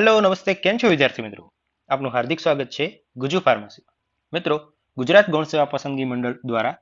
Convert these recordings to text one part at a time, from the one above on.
Hello નમસ્તે. કેમ છો વિદ્યાર્થી મિત્રો? આપનું હાર્દિક સ્વાગત છે ગુજુ ફાર્મસી મિત્રો, ગુજરાત ગૌણ સેવા પસંદગી મંડળ દ્વારા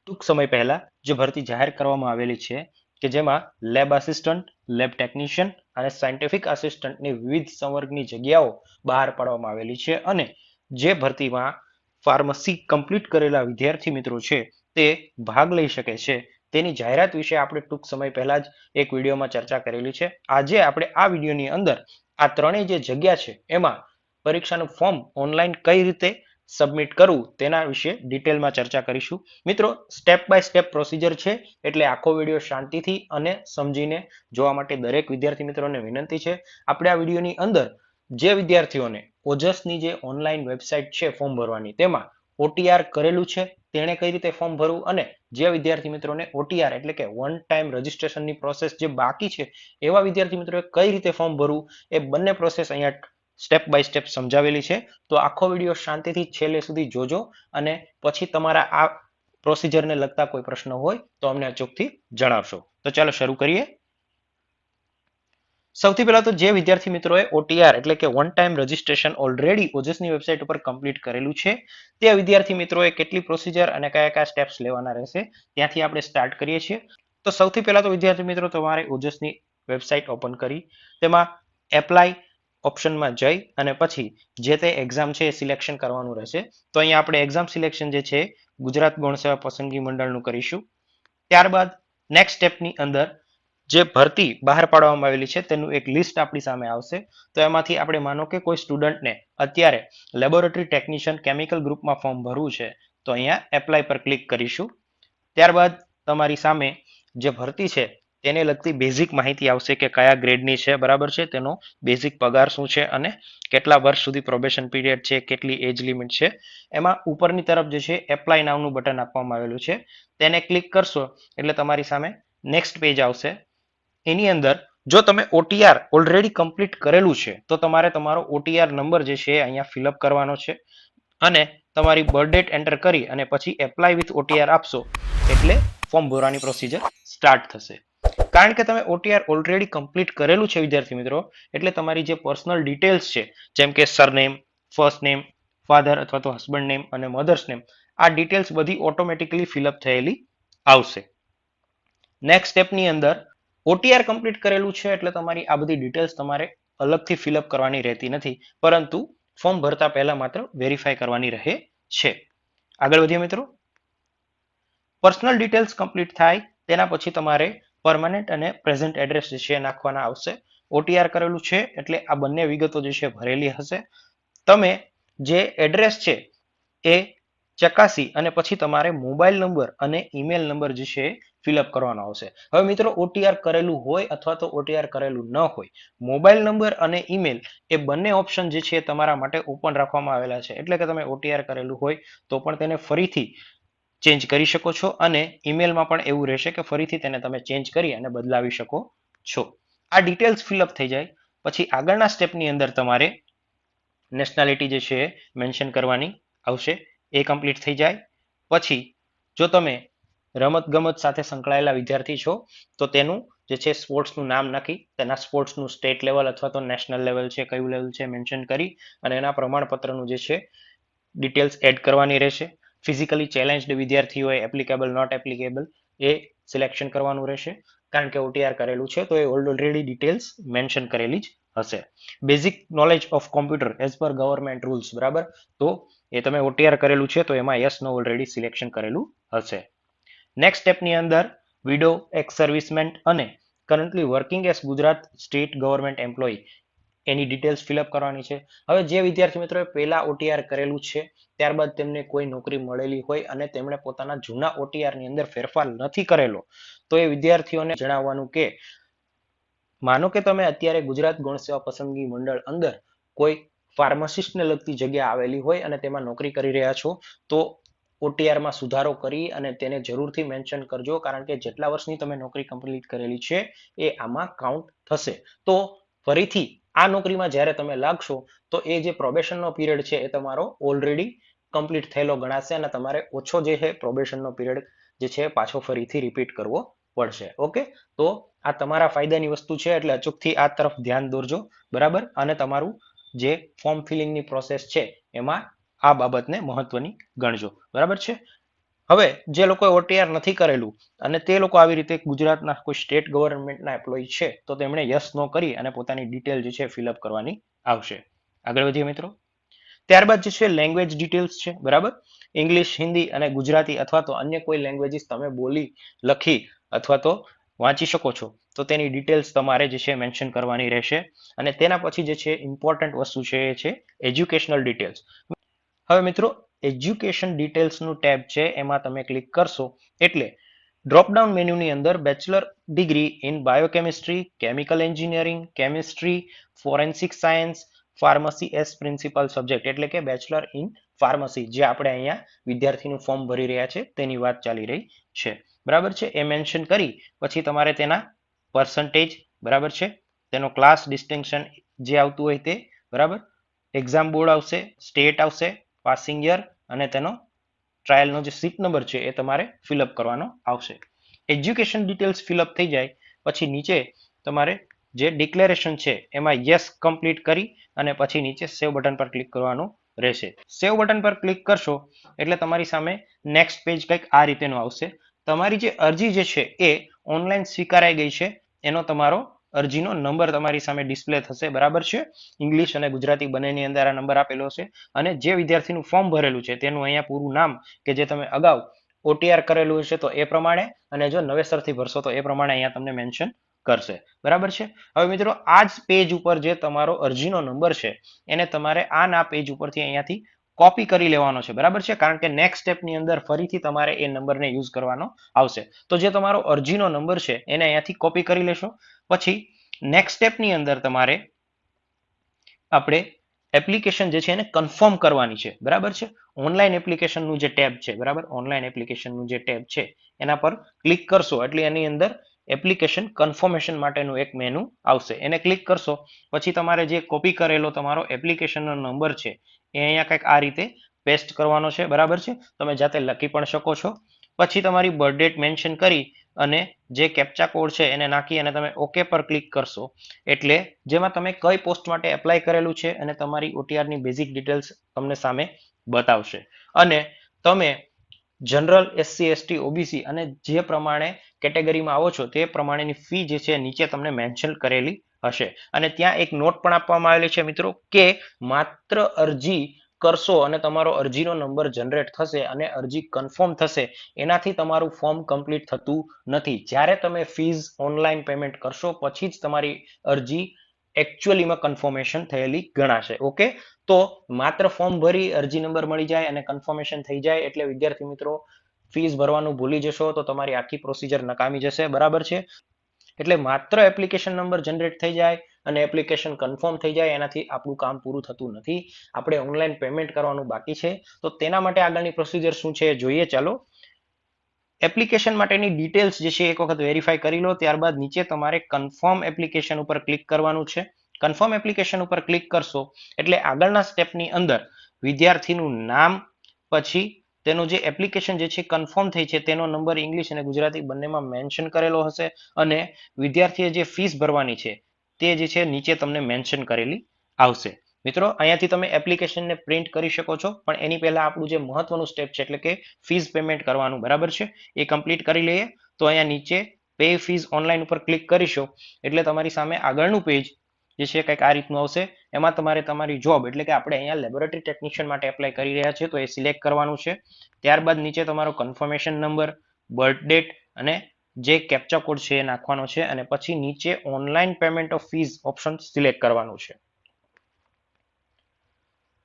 ટૂંક સમય પહેલા જે ભરતી જાહેર કરવામાં આવેલી છે, કે જેમાં લેબ આસિસ્ટન્ટ લેબ ટેકનિશિયન અને સાયન્ટિફિક આસિસ્ટન્ટની વિવિધ સંવર્ગની જગ્યાઓ બહાર પાડવામાં આવેલી છે અને જે ભરતીમાં ફાર્મસી કમ્પ્લીટ કરેલા વિદ્યાર્થી મિત્રો છે, તે ભાગ લઈ શકે છે. તેની જાહેરાત વિશે આપણે ટૂંક સમય પહેલા જ એક વિડીયોમાં ચર્ચા કરેલી છે. આજે આપણે આ વિડીયોની અંદર આ ત્રણેય જે જગ્યા છે, એમાં પરીક્ષાનું ફોર્મ ઓનલાઈન કઈ રીતે સબમિટ કરવું તેના વિશે ડિટેલમાં ચર્ચા કરીશું. મિત્રો સ્ટેપ બાય સ્ટેપ પ્રોસિજર છે, એટલે આખો વીડિયો શાંતિથી અને સમજીને જોવા માટે દરેક વિદ્યાર્થી મિત્રોને વિનંતી છે. આપણે આ વિડીયોની અંદર જે વિદ્યાર્થીઓને ઓજસની જે ઓનલાઈન વેબસાઇટ છે ફોર્મ ભરવાની, તેમાં ઓટીઆર કરેલું છે, તેણે કઈ રીતે ફોર્મ ભરવું? અને જે વિદ્યાર્થી મિત્રોને ઓટીઆર એટલે કે વન ટાઈમ રજીસ્ટ્રેશનની પ્રોસેસ જે બાકી છે, એવા વિદ્યાર્થી મિત્રોએ કઈ રીતે ફોર્મ ભરવું? એ બંને પ્રોસેસ અહીંયા સ્ટેપ બાય સ્ટેપ સમજાવેલી છે. તો આખો વીડિયો શાંતિથી છેલ્લે સુધી જોજો અને પછી તમારા આ પ્રોસિજરને લગતા કોઈ પ્રશ્ન હોય તો અમને અચૂકથી જણાવશો. તો ચાલો શરૂ કરીએ. સૌથી પહેલા તો જે વિદ્યાર્થી મિત્રોએ ઓટીઆર એટલે કે વન ટાઈમ રજીસ્ટ્રેશન ઓલરેડી ઓજસની વેબસાઇટ ઉપર કમ્પ્લીટ કરેલું છે તે વિદ્યાર્થી મિત્રોએ કેટલી પ્રોસિજર અને કયા કયા સ્ટેપ્સ લેવાના રહેશે, ત્યાંથી આપણે સ્ટાર્ટ કરીએ છીએ. તો સૌથી પહેલા તો વિદ્યાર્થી મિત્રો તમારે ઓજસની વેબસાઇટ ઓપન કરી, તેમાં એપ્લાય ઓપ્શનમાં જઈ અને પછી જે તે એક્ઝામ છે એ સિલેક્શન કરવાનું રહેશે. તો અહીંયા આપણે એક્ઝામ સિલેક્શન જે છે ગુજરાત ગૌણ સેવા પસંદગી મંડળનું કરીશું. ત્યારબાદ નેક્સ્ટ સ્ટેપની અંદર જે ભરતી બહાર પાડવામાં આવેલી છે, તેનું એક લિસ્ટ આપણી સામે આવશે. તો એમાંથી આપણે માનો કે કોઈ સ્ટુડન્ટને અત્યારે લેબોરેટરી ટેકનિશિયન કેમિકલ ગ્રુપમાં ફોર્મ ભરવું છે, તો અહીંયા એપ્લાય પર ક્લિક કરીશું. ત્યારબાદ તમારી સામે જે ભરતી છે, તેને લગતી બેઝિક માહિતી આવશે કે કયા ગ્રેડની છે, બરાબર છે? તેનો બેઝિક પગાર શું છે અને કેટલા વર્ષ સુધી પ્રોબેશન પીરિયડ છે, કેટલી એજ લિમિટ છે? એમાં ઉપરની તરફ જે છે એપ્લાય નામનું બટન આપવામાં આવેલું છે. તેને ક્લિક કરશો એટલે તમારી સામે નેક્સ્ટ પેજ આવશે. એની અંદર જો તમે ઓટીઆર ઓલરેડી કમ્પ્લીટ કરેલું છે, તો તમારે તમારો ઓટીઆર નંબર જે છે અહીંયા ફિલઅપ કરવાનો છે અને તમારી બર્થડેટ એન્ટર કરી અને પછી એપ્લાય વિથ ઓટીઆર આપશો, એટલે ફોર્મ ભરવાની પ્રોસિજર સ્ટાર્ટ થશે. કારણ કે તમે ઓટીઆર ઓલરેડી કમ્પ્લીટ કરેલું છે, વિદ્યાર્થી મિત્રો, એટલે તમારી જે પર્સનલ ડિટેલ્સ છે, જેમ કે સરનેમ ફર્સ્ટ નેમ ફાધર અથવા તો હસબન્ડ નેમ અને મધર્સ નેમ આ ડિટેલ્સ બધી ઓટોમેટિકલી ફિલઅપ થયેલી આવશે. નેક્સ્ટ સ્ટેપની અંદર ઓટીઆર કમ્પ્લીટ કરેલું છે એટલે તમારી આ બધી ડિટેલ્સ તમારે અલગથી ફિલઅપ કરવાની રહેતી નથી. પરંતુ ફોર્મ ભરતા પહેલા માત્ર વેરીફાઈ કરવાની રહે છે. આગળ વધીએ મિત્રો. પર્સનલ ડિટેલ્સ કમ્પ્લીટ થાય, તેના પછી તમારે પરમાનન્ટ અને પ્રેઝન્ટ એડ્રેસ જે છે નાખવાના આવશે. ઓટીઆર કરેલું છે એટલે આ બંને વિગતો જે છે ભરેલી હશે. તમે જે એડ્રેસ છે એ ચકાસી અને પછી તમારે મોબાઈલ નંબર અને ઈમેલ નંબર જે છે ફિલઅપ કરવાનો આવશે. હવે મિત્રો ઓટીઆર કરેલું હોય અથવા તો ઓટીઆર કરેલું ન હોય મોબાઈલ નંબર અને ઈમેલ એ બંને ઓપ્શન જે છે તમારા માટે ઓપન રાખવામાં આવેલા છે. એટલે કે તમે ઓટીઆર કરેલું હોય તો પણ તેને ફરીથી ચેન્જ કરી શકો છો અને ઈમેલમાં પણ એવું રહેશે કે ફરીથી તેને તમે ચેન્જ કરી અને બદલાવી શકો છો. આ ડિટેલ્સ ફિલઅપ થઈ જાય. પછી આગળના સ્ટેપની અંદર તમારે નેશનાલિટી જે છે મેન્શન કરવાની આવશે. એ કમ્પ્લીટ થઈ જાય. પછી જો તમે રમત ગમત સાથે સંકળાયેલા વિદ્યાર્થી છો, તો તેનું જે છે સ્પોર્ટ્સનું નામ નાખી, તેના સ્પોર્ટ્સનું સ્ટેટ લેવલ અથવા તો નેશનલ લેવલ છે, કયું લેવલ છે, મેન્શન કરી અને એના પ્રમાણપત્રનું જે છે, ડિટેલ્સ એડ કરવાની રહેશે. ફિઝિકલી ચેલેન્જડ વિદ્યાર્થીઓએ એપ્લિકેબલ, નોટ એપ્લિકેબલ, એ સિલેક્શન કરવાનું રહેશે. કારણ કે ઓટીઆર કરેલું છે, તો એ ઓલરેડી ડિટેલ્સ મેન્શન કરેલી જ હશે. Basic knowledge of computer as per government rules બરાબર? તો એ તમે ઓટીઆર કરેલું છે, તો એમાં યસ નો ઓલરેડી સિલેક્શન કરેલું હશે. નેક્સ્ટ સ્ટેપની અંદર વિડો એક્સ સર્વિસમેન અને currently working as Gujarat state government employ એની ડિટેલ્સ ફિલઅપ કરવાની છે. હવે જે વિદ્યાર્થી મિત્રોએ પહેલાં ઓટીઆર કરેલું છે, ત્યારબાદ તેમને કોઈ નોકરી મળેલી હોય અને તેમણે પોતાના જૂના ઓટીઆરની અંદર ફેરફાર નથી કરેલો, તો એ વિદ્યાર્થીઓને જણાવવાનું કે, માનો કે તમે અત્યારે ગુજરાત ગૌણ સેવા પસંદગી મંડળ અંદર કોઈ ફાર્માસિસ્ટને લગતી જગ્યા આવેલી હોય અને તેમાં નોકરી કરી રહ્યા છો, તો ઓટીઆરમાં સુધારો કરી અને તેને જરૂરથી મેન્શન કરજો, કારણ કે જેટલા વર્ષની તમે નોકરી કમ્પ્લીટ કરેલી છે, એ આમાં કાઉન્ટ થશે. તો ફરીથી આ નોકરીમાં જ્યારે તમે લાગશો, તો એ જે પ્રોબેશનનો પીરિયડ છે, એ તમારો ઓલરેડી કમ્પ્લીટ થયેલો ગણાશે અને તમારે ઓછો જે છે પ્રોબેશનનો પીરિયડ જે છે, પાછો ફરીથી રિપીટ કરવો પડશે. ઓકે? તો આ તમારા ફાયદાની વસ્તુ છે, એટલે અચૂકથી આ તરફ ધ્યાન દોરજો. બરાબર? અને તમારું જે ફોર્મ ફિલિંગની પ્રોસેસ છે, એમાં આ બાબતને મહત્વની ગણજો. બરાબર છે? હવે જે લોકોએ ઓટીઆર નથી કરેલું અને તે લોકો આવી રીતે ગુજરાતના કોઈ સ્ટેટ ગવર્મેન્ટના એમ્પ્લોય છે, તો તેમણે યસ નો કરી અને પોતાની ડિટેલ જે છે ફિલઅપ કરવાની આવશે. આગળ વધીએ મિત્રો. ત્યારબાદ જે છે લેંગ્વેજ ડિટેલ્સ છે, બરાબર? ઇંગ્લિશ હિન્દી અને ગુજરાતી અથવા તો અન્ય કોઈ લેંગ્વેજીસ તમે બોલી, લખી અથવા તો વાંચી શકો છો, તો તેની ડિટેલ્સ તમારે જે છે મેન્શન કરવાની રહેશે. અને તેના પછી જે છે ઇમ્પોર્ટન્ટ વસ્તુ છે એ છે એજ્યુકેશનલ ડિટેલ્સ હવે મિત્રો એજ્યુકેશન ડિટેલ્સનું ટેબ છે, એમાં તમે ક્લિક કરશો. એટલે ડ્રોપડાઉન મેન્યુની અંદર bachelor degree in biochemistry chemical engineering chemistry forensic science pharmacy as principal subject એટલે કે બેચલર ઇન ફાર્મસી જે આપણે અહીંયા વિદ્યાર્થીનું ફોર્મ ભરી રહ્યા છે, તેની વાત ચાલી રહી છે. બરાબર છે? એ મેન્શન કરી, પછી તમારે તેના પર્સન્ટેજ બરાબર છે? તેનો ક્લાસ ડિસ્ટિંક્શન જે આવતું હોય તે, બરાબર? એક્ઝામ બોર્ડ આવશે સ્ટેટ આવશે પાસિંગ યર અને તેનો ટ્રાયલનો જે સીટ નંબર છે એ તમારે ફિલઅપ કરવાનો આવશે. એજ્યુકેશન ડિટેલ્સ ફિલઅપ થઈ જાય, પછી નીચે તમારે જે ડિક્લેરેશન છે એમાં યસ કમ્પ્લીટ કરી અને પછી નીચે સેવ બટન પર ક્લિક કરવાનું રહેશે. સેવ બટન પર ક્લિક કરશો એટલે તમારી સામે નેક્સ્ટ પેજ કંઈક આ રીતેનું આવશે. તમારી જે અરજી જે છે એ ઓનલાઈન સ્વીકારાઈ ગઈ છે, એનો તમારો અરજીનો નંબર તમારી સામે ડિસ્પ્લે થશે, બરાબર છે? ઇંગ્લિશ અને ગુજરાતી બંનેની અંદર આ નંબર આપેલો છે અને જે વિદ્યાર્થીનું ફોર્મ ભરેલું છે, તેનું અહીંયા પૂરું નામ કે જે તમે અગાઉ ઓટીઆર કરેલું છે તો એ પ્રમાણે અને જો નવેસરથી ભરશો તો એ પ્રમાણે અહીંયા તમને મેન્શન કરશે, બરાબર છે? હવે મિત્રો, આ જ પેજ ઉપર જે તમારો અરજીનો નંબર છે, એને તમારે આ ના પેજ ઉપરથી અહીંયાથી કોપી કરી લેવાનો છે, બરાબર છે? કારણ કે નેક્સ્ટ સ્ટેપની અંદર ફરીથી તમારે એ નંબરને યુઝ કરવાનો આવશે. તો જે તમારો અરજીનો નંબર છે, એને અહીંયાથી કોપી કરી લેશો. પછી નેક્સ્ટ સ્ટેપની અંદર તમારે આપણે એપ્લિકેશન જે છે એને કન્ફર્મ કરવાની છે. બરાબર છે? ઓનલાઈન એપ્લિકેશનનું જે ટેબ છે, બરાબર? ઓનલાઈન એપ્લિકેશનનું જે ટેબ છે, એના પર ક્લિક કરશો. એટલે એની અંદર એપ્લિકેશન કન્ફર્મેશન માટેનું એક મેનુ આવશે. એને ક્લિક કરશો. પછી તમારે જે કોપી કરેલો તમારો એપ્લિકેશનનો નંબર છે, એ અહીંયા કંઈક આ રીતે પેસ્ટ કરવાનો છે. બરાબર છે? તમે જાતે લખી પણ શકો છો. પછી તમારી બર્થ ડેટ મેન્શન કરી અને જે કેપ્ચા કોડ છે એને નાખી અને તમે ઓકે પર ક્લિક કરશો. એટલે જેમાં તમે કઈ પોસ્ટ માટે એપ્લાય કરેલું છે અને તમારી ઓટીઆરની બેઝિક ડિટેલ્સ તમને સામે બતાવશે. અને તમે જનરલ એસસી એસટી ઓબીસી અને જે પ્રમાણે કેટેગરીમાં આવો છો તે પ્રમાણેની ફી જે છે નીચે તમને મેન્શન કરેલી હશે. અને ત્યાં એક નોટ પણ આપવામાં આવેલી છે મિત્રો કે માત્ર અરજી કરશો અને તમારો અરજીનો નંબર જનરેટ થશે અને અરજી કન્ફર્મ થશે, એનાથી તમારું ફોર્મ કમ્પ્લીટ થતું નથી. જ્યારે તમે ફીઝ ઓનલાઈન પેમેન્ટ કરશો, પછી જ તમારી અરજી એકચ્યુઅલીમાં કન્ફર્મેશન થયેલી ગણાશે. ઓકે તો માત્ર ફોર્મ ભરી અરજી નંબર મળી જાય અને કન્ફર્મેશન થઈ જાય એટલે વિદ્યાર્થી મિત્રો ફીસ ભરવાનું ભૂલી જશો તો તમારી આખી પ્રોસિજર નકામી જશે. બરાબર છે? એટલે માત્ર એપ્લિકેશન નંબર જનરેટ થઈ જાય અને એપ્લિકેશન કન્ફર્મ થઈ જાય, એનાથી આપણું કામ પૂરું થતું નથી. આપણે ઓનલાઈન પેમેન્ટ કરવાનું બાકી છે. તો તેના માટે આગળની પ્રોસિજર શું છે જોઈએ. ચાલો. એપ્લિકેશન માટેની ડિટેલ્સ જે છે એક વખત વેરીફાઈ કરી લો. ત્યારબાદ નીચે તમારે કન્ફર્મ એપ્લિકેશન ઉપર ક્લિક કરવાનું છે. કન્ફર્મ એપ્લિકેશન ઉપર ક્લિક કરશો એટલે આગળના સ્ટેપની અંદર વિદ્યાર્થીનું નામ, પછી તેનું જે એપ્લિકેશન જે છે કન્ફર્મ થઈ છે, તેનો નંબર ઇંગ્લિશ અને ગુજરાતી બંનેમાં મેન્શન કરેલો હશે અને વિદ્યાર્થીએ જે ફીસ ભરવાની છે તે જે છે નીચે તમને મેન્શન કરેલી આવશે. મિત્રો, અહીંયાથી તમે એપ્લિકેશનને પ્રિન્ટ કરી શકો છો, પણ એની પહેલાં આપણું જે મહત્વનું સ્ટેપ છે, એટલે કે ફીઝ પેમેન્ટ કરવાનું, બરાબર છે? એ કમ્પ્લીટ કરી લઈએ, તો અહીંયા નીચે પે ફીઝ ઓનલાઈન ઉપર ક્લિક કરીશો, એટલે તમારી સામે આગળનું પેજ જે છે કંઈક આ રીતનું આવશે. એમાં તમારે તમારી જોબ એટલે કે આપણે અહીંયા લેબોરેટરી ટેકનિશિયન માટે એપ્લાય કરી રહ્યા છીએ, તો એ સિલેક્ટ કરવાનું છે. ત્યારબાદ નીચે તમારો કન્ફર્મેશન નંબર બર્થ ડેટ અને જે કેપ્ચા કોડ છે એ નાખવાનો છે અને પછી નીચે online payment of fees option select કરવાનું છે.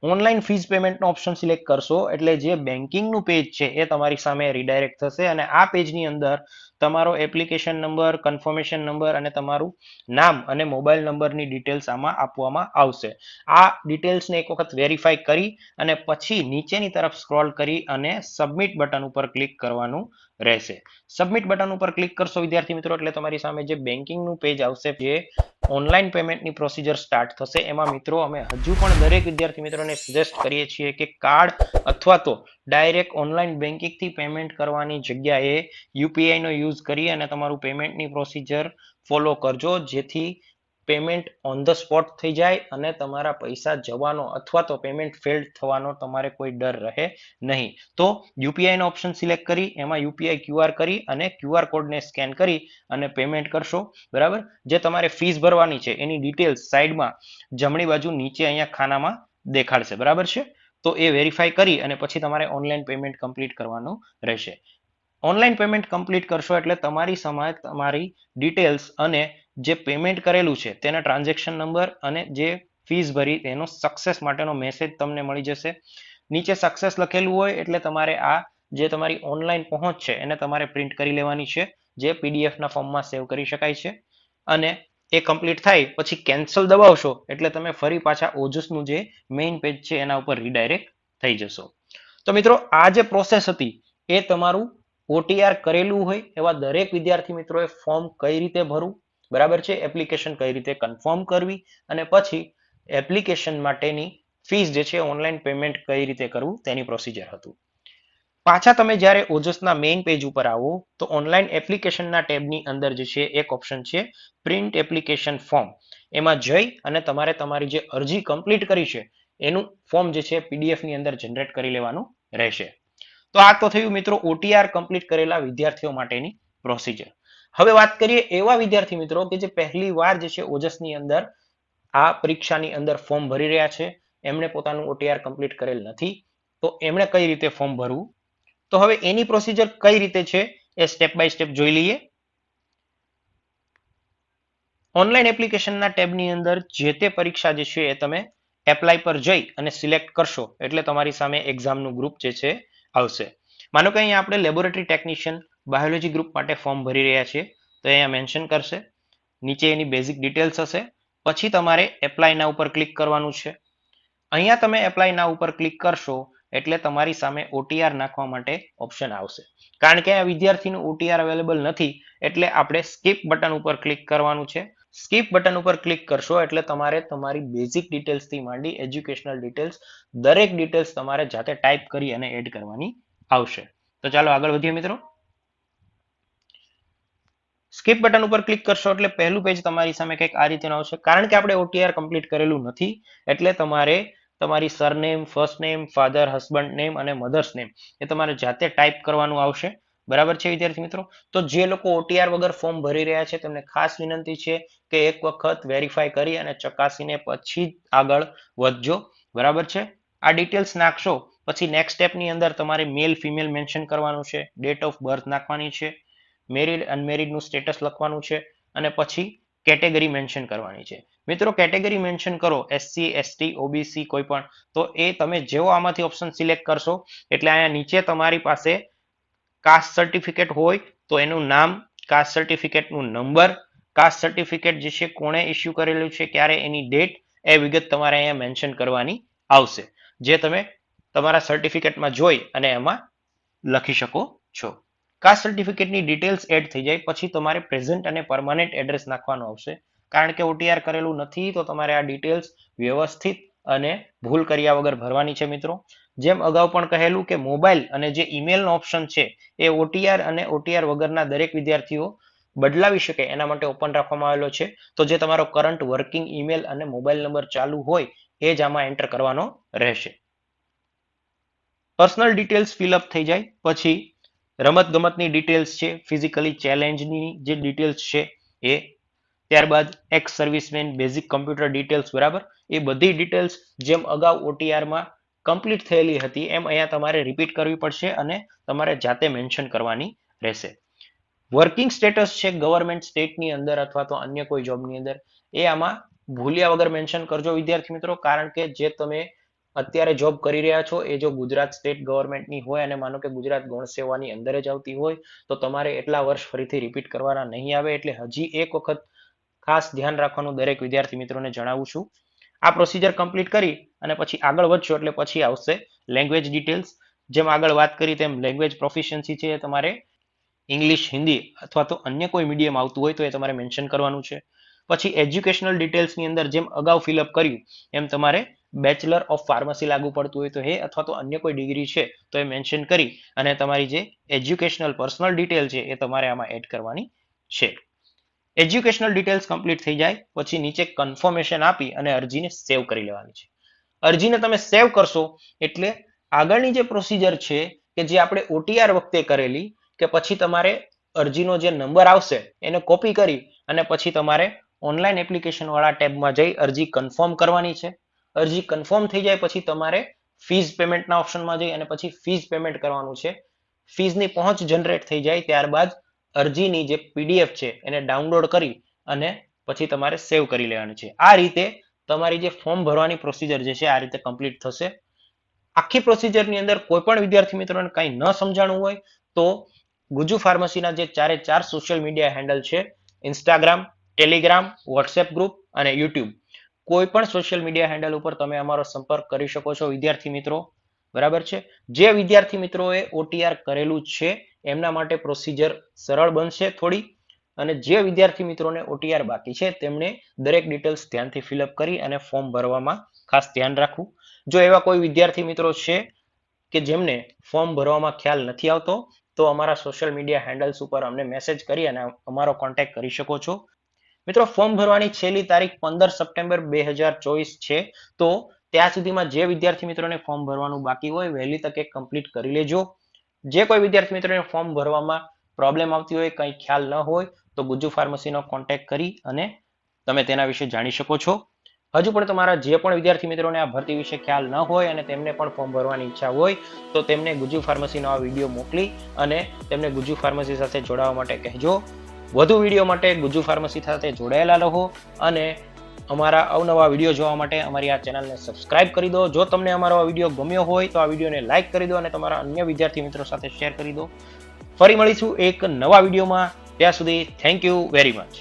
ઓનલાઈન ફીઝ પેમેન્ટનો ઓપ્શન સિલેક્ટ કરશો એટલે જે બેન્કિંગનું પેજ છે એ તમારી સામે રિડાયરેક્ટ થશે અને આ પેજની અંદર તમારો એપ્લિકેશન નંબર કન્ફર્મેશન નંબર અને તમારું નામ અને મોબાઈલ નંબરની ડિટેલ્સ આમાં આપવામાં આવશે. આ ડિટેલ્સને એક વખત વેરીફાઈ કરી અને પછી નીચેની તરફ સ્ક્રોલ કરી અને સબમિટ બટન ઉપર ક્લિક કરવાનું રહેશે. સબમિટ બટન ઉપર ક્લિક કરશો વિદ્યાર્થી મિત્રો, એટલે તમારી સામે જે બેન્કિંગનું પેજ આવશે, જે ઓનલાઈન પેમેન્ટની પ્રોસિજર સ્ટાર્ટ થશે, એમાં મિત્રો અમે હજુ પણ દરેક વિદ્યાર્થી મિત્રોને સજેસ્ટ કરીએ છીએ કે કાર્ડ અથવા તો ડાયરેક્ટ ઓનલાઈન બેન્કિંગથી પેમેન્ટ કરવાની જગ્યાએ યુપીઆઈ નો યુઝ કરી અને તમારું પેમેન્ટની પ્રોસિજર ફોલો કરજો, જેથી પેમેન્ટ ઓન ધ સ્પોટ થઈ જાય અને તમારા પૈસા જવાનો અથવા તો પેમેન્ટ ફેલ્ડ થવાનો તમારે કોઈ ડર રહે નહીં. તો યુપીઆઈ નો ઓપ્શન સિલેક્ટ કરી, એમાં યુપીઆઈ ક્યુઆર કરી અને ક્યુઆર કોડને સ્કેન કરી અને પેમેન્ટ કરશો. બરાબર? જે તમારે ફીસ ભરવાની છે, એની ડિટેલ્સ સાઈડમાં જમણી બાજુ નીચે અહીંયા ખાનામાં દેખાડશે. બરાબર છે? તો એ વેરીફાઈ કરી અને પછી તમારે ઓનલાઈન પેમેન્ટ કમ્પ્લીટ કરવાનું રહેશે. ઓનલાઈન પેમેન્ટ કમ્પ્લીટ કરશો એટલે તમારી સમય તમારી ડિટેલ્સ અને જે પેમેન્ટ કરેલું છે, તેના ટ્રાન્ઝેક્શન નંબર અને જે ફીસ ભરી, તેનો સક્સેસ માટેનો મેસેજ તમને મળી જશે. નીચે સક્સેસ લખેલું હોય એટલે તમારે આ જે તમારી ઓનલાઈન પહોંચ છે, એને તમારે પ્રિન્ટ કરી લેવાની છે, જે પીડીએફના ફોર્મમાં સેવ કરી શકાય છે. અને એ કમ્પ્લીટ થાય, પછી કેન્સલ દબાવશો એટલે તમે ફરી પાછા ઓજસનું જે મેઇન પેજ છે, એના ઉપર રીડાયરેક્ટ થઈ જશો. તો મિત્રો, આ જે પ્રોસેસ હતી, એ તમારું ઓટીઆર કરેલું હોય એવા દરેક વિદ્યાર્થી મિત્રોએ ફોર્મ કઈ રીતે ભરવું? બરાબર છે? એપ્લિકેશન કઈ રીતે કન્ફર્મ કરવી? અને પછી એપ્લિકેશન માટેની ફીસ જે છે ઓનલાઈન પેમેન્ટ કઈ રીતે કરવું? તેની પ્રોસિજર હતું. પાછા તમે જ્યારે ઓજસના મેઇન પેજ ઉપર આવો, તો ઓનલાઈન એપ્લિકેશનના ટેબની અંદર જે છે, એક ઓપ્શન છે પ્રિન્ટ એપ્લિકેશન ફોર્મ એમાં જઈ અને તમારે તમારી જે અરજી કમ્પ્લીટ કરી છે, એનું ફોર્મ જે છે પીડીએફની અંદર જનરેટ કરી લેવાનું રહેશે. તો આ તો થયું મિત્રો ઓટીઆર કમ્પ્લીટ કરેલા વિદ્યાર્થીઓ માટેની પ્રોસિજર હવે વાત કરીએ એવા વિદ્યાર્થી મિત્રો કે જે પહેલી વાર જે છે ઓજસની અંદર આ પરીક્ષાની અંદર ફોર્મ ભરી રહ્યા છે. એમણે પોતાનું ઓટીઆર કમ્પ્લીટ કરેલ નથી. તો એમણે કઈ રીતે ફોર્મ ભરવું? તો હવે એની પ્રોસિજર કઈ રીતે છે એ સ્ટેપ બાય સ્ટેપ જોઈ લઈએ. ઓનલાઈન એપ્લિકેશનના ટેબની અંદર જે તે પરીક્ષા જે છે એ તમે એપ્લાય પર જઈ અને સિલેક્ટ કરશો. એટલે તમારી સામે એક્ઝામનું ગ્રુપ જે છે આવશે. માનો કે અહીંયા આપણે લેબોરેટરી ટેકનિશિયન બાયોલોજી ગ્રુપ માટે ફોર્મ ભરી રહ્યા છીએ. તો અહીંયા મેન્શન કરશે. નીચે એની બેઝિક ડિટેલ્સ હશે. પછી તમારે એપ્લાય ના ઉપર ક્લિક કરવાનું છે. અહીંયા તમે એપ્લાય ના ઉપર ક્લિક કરશો એટલે તમારી સામે ઓટીઆર નાખવા માટે ઓપ્શન આવશે. કારણ કે આ વિદ્યાર્થીનું ઓટીઆર અવેલેબલ નથી એટલે આપણે સ્કીપ બટન ઉપર ક્લિક કરવાનું છે. સ્કીપ બટન ઉપર ક્લિક કરશો એટલે તમારે તમારી બેઝિક ડિટેલ્સથી માંડી એજ્યુકેશનલ ડિટેલ્સ દરેક ડિટેલ્સ તમારે જાતે ટાઈપ કરી અને એડ કરવાની આવશે. તો ચાલો આગળ વધીએ મિત્રો. સ્કીપ બટન ઉપર ક્લિક કરશો એટલે પહેલું પેજ તમારી સામે કંઈક આ રીતેનું આવશે. કારણ કે આપણે ઓટીઆર કમ્પ્લીટ કરેલું નથી, એટલે તમારે તમારી surname first name father husband name અને મધર્સ નેમ એ તમારે જાતે ટાઈપ કરવાનું આવશે. બરાબર છે વિદ્યાર્થી મિત્રો? તો જે લોકો ઓટીઆર વગર ફોર્મ ભરી રહ્યા છે, તેમને ખાસ વિનંતી છે કે એક વખત વેરીફાઈ કરી અને ચકાસીને પછી આગળ વધજો. બરાબર છે? આ ડિટેલ્સ નાખશો, પછી નેક્સ્ટ સ્ટેપની અંદર તમારે મેલ ફિમેલ મેન્શન કરવાનું છે ડેટ ઓફ બર્થ નાખવાની છે મેરિડ અનમેરિડનું સ્ટેટસ લખવાનું છે અને પછી કેટેગરી મેન્શન કરવાની છે. મિત્રો કેટેગરી મેન્શન કરો એસસી એસટી ઓબીસી કોઈ પણ. તો એ તમે જેવો આમાંથી ઓપ્શન સિલેક્ટ કરશો, એટલે અહીંયા નીચે તમારી પાસે કાસ્ટ સર્ટિફિકેટ હોય તો એનું નામ કાસ્ટ સર્ટિફિકેટનું નંબર કાસ્ટ સર્ટિફિકેટ જે છે, કોણે ઇસ્યુ કરેલું છે, ક્યારે એની ડેટ એ વિગત તમારે અહીંયા મેન્શન કરવાની આવશે. જે તમે તમારા સર્ટિફિકેટમાં જોઈ અને એમાં લખી શકો છો. કાસ્ટ સર્ટિફિકેટની ડિટેલ્સ એડ થઈ જાય, પછી તમારે પ્રેઝન્ટ અને પરમાનન્ટ એડ્રેસ નાખવાનું આવશે. કારણ કે ઓટીઆર કરેલું નથી, તો તમારે આ ડિટેલ્સ વ્યવસ્થિત અને ભૂલ કર્યા વગર ભરવાની છે મિત્રો. જેમ અગાઉ પણ કહેલું કે મોબાઈલ અને જે ઈમેલનો ઓપ્શન છે એ ઓટીઆર અને ઓટીઆર વગરના દરેક વિદ્યાર્થીઓ બદલાવી શકે એના માટે ઓપન રાખવામાં આવેલો છે. તો જે તમારો કરંટ વર્કિંગ ઈમેલ અને મોબાઈલ નંબર ચાલુ હોય એ જ આમાં એન્ટર કરવાનો રહેશે. પર્સનલ ડિટેલ્સ ફિલઅપ થઈ જાય. પછી રમત ગમતની ડિટેલ્સ છે, ફિઝિકલી ચેલેન્જની જે ડિટેલ્સ છે એ, ત્યારબાદ ex serviceman, basic computer details બરાબર, એ બધી ડિટેલ્સ જેમ અગાઉ ઓટીઆરમાં કમ્પ્લીટ થયેલી હતી, એમ અહીંયા તમારે રિપીટ કરવી પડશે અને તમારે જાતે મેન્શન કરવાની રહેશે. વર્કિંગ સ્ટેટસ છે ગવર્મેન્ટ સ્ટેટની અંદર અથવા તો અન્ય કોઈ જોબની અંદર, એ આમાં ભૂલ્યા વગર મેન્શન કરજો વિદ્યાર્થી મિત્રો, કારણ કે જે તમે અત્યારે જોબ કરી રહ્યા છો, એ જો ગુજરાત સ્ટેટ ગવર્મેન્ટની હોય અને માનો કે ગુજરાત ગૌણ સેવાની અંદર જ આવતી હોય, તો તમારે એટલા વર્ષ ફરીથી રિપીટ કરવાના નહીં આવે. એટલે હજી એક વખત ખાસ ધ્યાન રાખવાનું દરેક વિદ્યાર્થી મિત્રોને જણાવું છું. આ પ્રોસિજર કમ્પ્લીટ કરી અને પછી આગળ વધશો એટલે પછી આવશે લેંગ્વેજ ડિટેલ્સ જેમ આગળ વાત કરી તેમ લેંગ્વેજ પ્રોફિશિયન્સી છે તમારે ઇંગ્લિશ હિન્દી અથવા તો અન્ય કોઈ મીડિયમ આવતું હોય તો એ તમારે મેન્શન કરવાનું છે. પછી એજ્યુકેશનલ ડિટેલ્સની અંદર જેમ અગાઉ ફિલઅપ કર્યું, એમ તમારે બેચલર ઓફ ફાર્મસી લાગુ પડતું હોય તો એ અથવા તો અન્ય કોઈ ડિગ્રી છે તો એ મેન્શન કરી અને તમારી જે એજ્યુકેશનલ પર્સનલ ડિટેલ છે એ તમારે આમાં એડ કરવાની છે. એજ્યુકેશનલ ડિટેલ્સ કમ્પ્લીટ થઈ જાય, પછી નીચે કન્ફર્મેશન આપી અને અરજીને સેવ કરી લેવાની છે. અરજીને તમે સેવ કરશો એટલે આગળની જે પ્રોસિજર છે કે જે આપણે ઓટીઆર વખતે કરેલી, કે પછી તમારે અરજીનો જે નંબર આવશે, એને કોપી કરી અને પછી તમારે ઓનલાઈન એપ્લિકેશન વાળા ટેબમાં જઈ અરજી કન્ફર્મ કરવાની છે. અરજી કન્ફર્મ થઈ જાય પછી તમારે ફીઝ પેમેન્ટના ઓપ્શનમાં જઈ અને પછી ફીઝ પેમેન્ટ કરવાનું છે. ફીઝની પહોંચ જનરેટ થઈ જાય ત્યારબાદ અરજીની જે પીડીએફ છે એને ડાઉનલોડ કરી અને પછી તમારે સેવ કરી લેવાની છે. આ રીતે તમારી જે ફોર્મ ભરવાની પ્રોસિજર જે છે આ રીતે કમ્પ્લીટ થશે. આખી પ્રોસિજરની અંદર કોઈ પણ વિદ્યાર્થી મિત્રોને કંઈ ન સમજાણું હોય તો ગુજુ ફાર્મસીના જે ચારે ચાર સોશિયલ મીડિયા હેન્ડલ છે ઇન્સ્ટાગ્રામ ટેલિગ્રામ વોટ્સએપ ગ્રુપ અને યુટ્યુબ કોઈ પણ સોશિયલ મીડિયા હેન્ડલ ઉપર તમે અમારો સંપર્ક કરી શકો છો વિદ્યાર્થી મિત્રો. બરાબર છે? જે વિદ્યાર્થી મિત્રોએ ઓટીઆર કરેલું છે, એમના માટે પ્રોસિજર સરળ બનશે થોડી અને જે વિદ્યાર્થી મિત્રોને ઓટીઆર બાકી છે તેમણે દરેક ડિટેલ્સ ધ્યાનથી ફિલઅપ કરી અને ફોર્મ ભરવામાં ખાસ ધ્યાન રાખવું. જો એવા કોઈ વિદ્યાર્થી મિત્રો છે કે જેમને ફોર્મ ભરવામાં ખ્યાલ નથી આવતો, તો અમારા સોશિયલ મીડિયા હેન્ડલ્સ ઉપર અમને મેસેજ કરી અને અમારો કોન્ટેક્ટ કરી શકો છો. મિત્રો ફોર્મ ભરવાની છેલ્લી તારીખ પંદર સપ્ટેમ્બર બે છે, તો ત્યાં સુધીમાં જે વિદ્યાર્થી મિત્રોને ફોર્મ ભરવાનું બાકી હોય, વહેલી તકે કમ્પ્લીટ કરી લેજો. જે કોઈ વિદ્યાર્થી મિત્રોને ફોર્મ ભરવામાં પ્રોબ્લેમ આવતી હોય, કંઈ ખ્યાલ ન હોય, તો ગુજ્જુ ફાર્મસીનો કોન્ટેક્ટ કરી અને તમે તેના વિશે જાણી શકો છો. હજુ પણ તમારા જે પણ વિદ્યાર્થી મિત્રોને આ ભરતી વિશે ખ્યાલ ન હોય અને તેમને પણ ફોર્મ ભરવાની ઈચ્છા હોય, તો તેમને ગુજ્જુ ફાર્મસીનો આ વીડિયો મોકલી અને તેમને ગુજ્જુ ફાર્મસી સાથે જોડાવા માટે કહેજો. વધુ વીડિયો માટે ગુજ્જુ ફાર્મસી સાથે જોડાયેલા રહો અને અમારા અવનવા વીડિયો જોવા માટે અમારી આ ચેનલને સબસ્ક્રાઇબ કરી દો. જો તમને અમારો આ વીડિયો ગમ્યો હોય તો આ વિડીયોને લાઇક કરી દો અને તમારા અન્ય વિદ્યાર્થી મિત્રો સાથે શેર કરી દો. ફરી મળીશું એક નવા વિડીયોમાં. ત્યાં સુધી થેન્ક યુ વેરી મચ